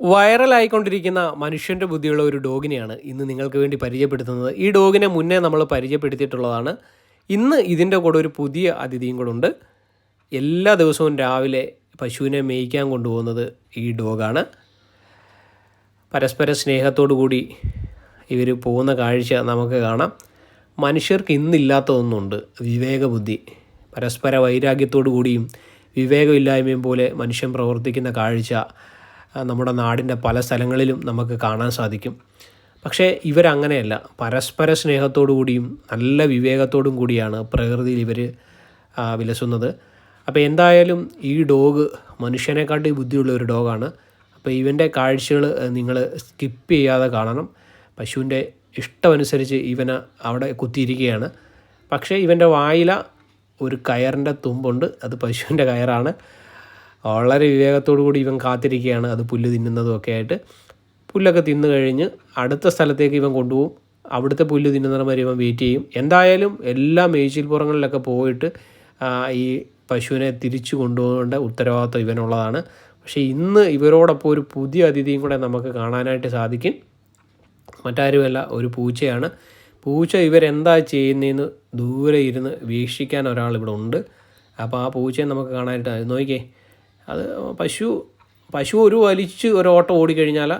വൈറലായിക്കൊണ്ടിരിക്കുന്ന മനുഷ്യന്റെ ബുദ്ധിയുള്ള ഒരു ഡോഗിനെയാണ് ഇന്ന് നിങ്ങൾക്ക് വേണ്ടി പരിചയപ്പെടുത്തുന്നത്. ഈ ഡോഗിനെ മുന്നേ നമ്മൾ പരിചയപ്പെടുത്തിയിട്ടുള്ളതാണ്. ഇന്ന് ഇതിന്റെ കൂടെ ഒരു പുതിയ അതിഥിയും കൂടെ ഉണ്ട്. എല്ലാ ദിവസവും രാവിലെ പശുവിനെ മേയ്ക്കാൻ കൊണ്ടുപോകുന്നത് ഈ ഡോഗാണ്. പരസ്പര സ്നേഹത്തോടു കൂടി ഇവർ പോകുന്ന കാഴ്ച നമുക്ക് കാണാം. മനുഷ്യർക്ക് ഇന്നില്ലാത്തതൊന്നുണ്ട്. വിവേകബുദ്ധി. പരസ്പര വൈരാഗ്യത്തോടു കൂടിയും വിവേകമില്ലായ്മയും പോലെ മനുഷ്യൻ പ്രവർത്തിക്കുന്ന കാഴ്ച നമ്മുടെ നാടിന്റെ പല സ്ഥലങ്ങളിലും നമുക്ക് കാണാൻ സാധിക്കും. പക്ഷേ ഇവരങ്ങനെയല്ല. പരസ്പര സ്നേഹത്തോടു കൂടിയും നല്ല വിവേകത്തോടും കൂടിയാണ് പ്രകൃതിയിൽ ഇവർ വിലസുന്നത്. അപ്പോൾ എന്തായാലും ഈ ഡോഗ് മനുഷ്യനെക്കാട്ടി ബുദ്ധിയുള്ള ഒരു ഡോഗാണ്. അപ്പോൾ ഇവന്റെ കാഴ്ചകൾ നിങ്ങൾ സ്കിപ്പ് ചെയ്യാതെ കാണണം. പശുവിന്റെ ഇഷ്ടമനുസരിച്ച് ഇവന് അവിടെ കുത്തിയിരിക്കുകയാണ്. പക്ഷേ ഇവന്റെ വായില ഒരു കയറിന്റെ തുമ്പുണ്ട്. അത് പശുവിന്റെ കയറാണ്. വളരെ വിവേകത്തോടു കൂടി ഇവൻ കാത്തിരിക്കുകയാണ്. അത് പുല്ല് തിന്നുന്നതും ഒക്കെ ആയിട്ട് പുല്ലൊക്കെ തിന്നു കഴിഞ്ഞ് അടുത്ത സ്ഥലത്തേക്ക് ഇവൻ കൊണ്ടുപോകും. അവിടുത്തെ പുല്ല് തിന്നുന്നവരെ വരെ ഇവൻ വെയിറ്റ് ചെയ്യും. എന്തായാലും എല്ലാ മേച്ചിൽപ്പുറങ്ങളിലൊക്കെ പോയിട്ട് ഈ പശുവിനെ തിരിച്ചു കൊണ്ടുപോകേണ്ട ഉത്തരവാദിത്വം ഇവനുള്ളതാണ്. പക്ഷേ ഇന്ന് ഇവരോടൊപ്പം ഒരു പുതിയ അതിഥിയും കൂടെ നമുക്ക് കാണാനായിട്ട് സാധിക്കും. മറ്റാരുമല്ല ഒരു പൂച്ചയാണ്. പൂച്ച ഇവരെന്താ ചെയ്യുന്നതെന്ന് ദൂരെ ഇരുന്ന് വീക്ഷിക്കാൻ ഒരാൾ ഇവിടെ ഉണ്ട്. അപ്പോൾ ആ പൂച്ചയെ നമുക്ക് കാണാനായിട്ട് നോക്കിക്കേ അത് പശു പശു ഒരു വലിച്ച് ഒരു ഓട്ടം ഓടിക്കഴിഞ്ഞാൽ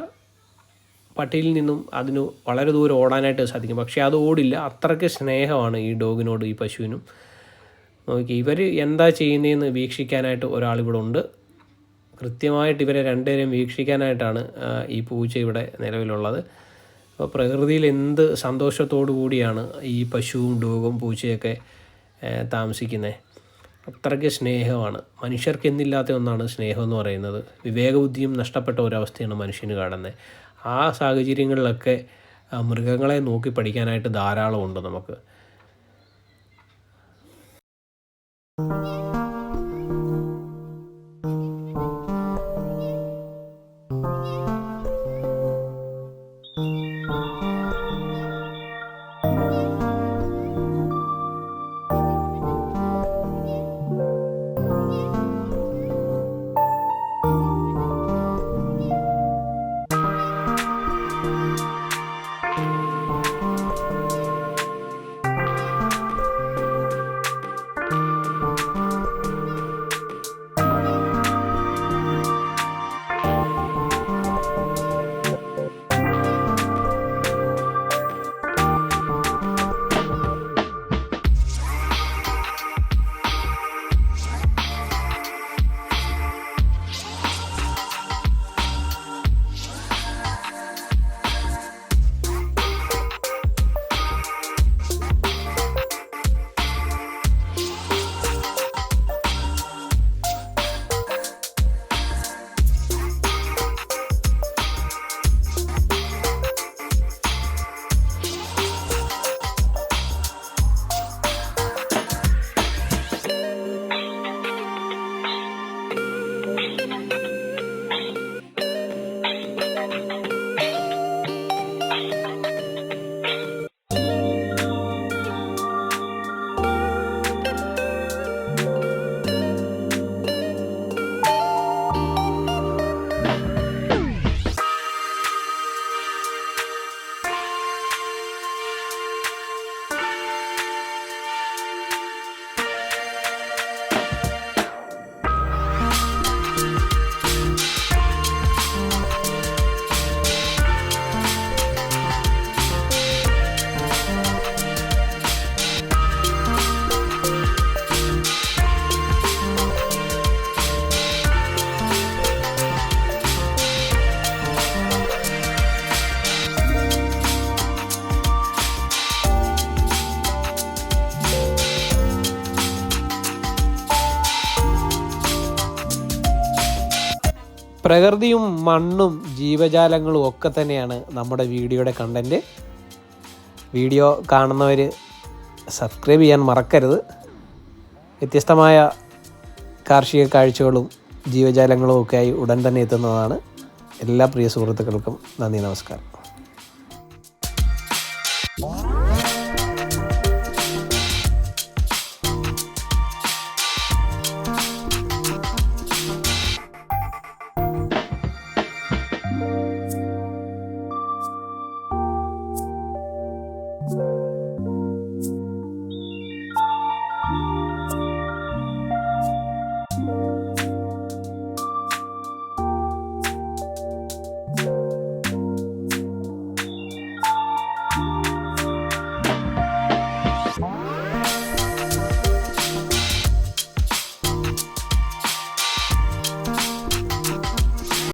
പട്ടിയിൽ നിന്നും അതിന് വളരെ ദൂരം ഓടാനായിട്ട് സാധിക്കും. പക്ഷേ അത് ഓടില്ല. അത്രയ്ക്ക് സ്നേഹമാണ് ഈ ഡോഗിനോട് ഈ പശുവിനും. നോക്കി ഇവർ എന്താ ചെയ്യുന്നതെന്ന് വീക്ഷിക്കാനായിട്ട് ഒരാളിവിടെ ഉണ്ട്. കൃത്യമായിട്ട് ഇവരെ രണ്ടുപേരെയും വീക്ഷിക്കാനായിട്ടാണ് ഈ പൂച്ച ഇവിടെ നിലവിലുള്ളത്. അപ്പോൾ പ്രകൃതിയിൽ എന്ത് സന്തോഷത്തോടു കൂടിയാണ് ഈ പശുവും ഡോഗും പൂച്ചയൊക്കെ താമസിക്കുന്നത് അത്രയ്ക്ക് സ്നേഹമാണ്. മനുഷ്യർക്ക് എന്നില്ലാത്ത ഒന്നാണ് സ്നേഹം എന്ന് പറയുന്നത്. വിവേകബുദ്ധിയും നഷ്ടപ്പെട്ട ഒരവസ്ഥയാണ് മനുഷ്യന് കാണുന്നത്. ആ സാഹചര്യങ്ങളിലൊക്കെ മൃഗങ്ങളെ നോക്കി പഠിക്കാനായിട്ട് ധാരാളം ഉണ്ട് നമുക്ക്. പ്രകൃതിയും മണ്ണും ജീവജാലങ്ങളും ഒക്കെ തന്നെയാണ് നമ്മുടെ വീഡിയോയുടെ കണ്ടന്റ് വീഡിയോ കാണുന്നവർ സബ്സ്ക്രൈബ് ചെയ്യാൻ മറക്കരുത്. വ്യത്യസ്തമായ കാർഷിക കാഴ്ചകളും ജീവജാലങ്ങളും ഒക്കെയായി ഉടൻ തന്നെ എത്തുന്നതാണ്. എല്ലാ പ്രിയ സുഹൃത്തുക്കൾക്കും നന്ദി നമസ്കാരം.